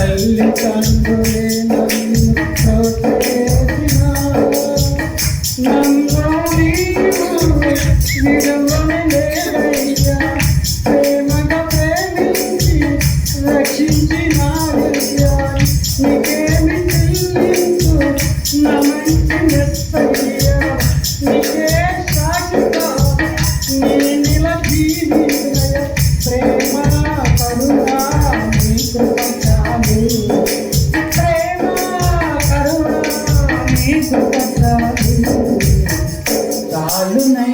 తల్లి తండ్రులే నన్ను తోటకేసినావు నన్ను విడవని లేవయ్యా ప్రేమగా ప్రేమించి రక్షించినావయ్యా నీకేమి చెల్లింపు నా మంచి నెత్తయ్యా నీకే సాక్షిగా నీ నిల జీవిత ప్రేమ కరుణ నీకు தாளுனை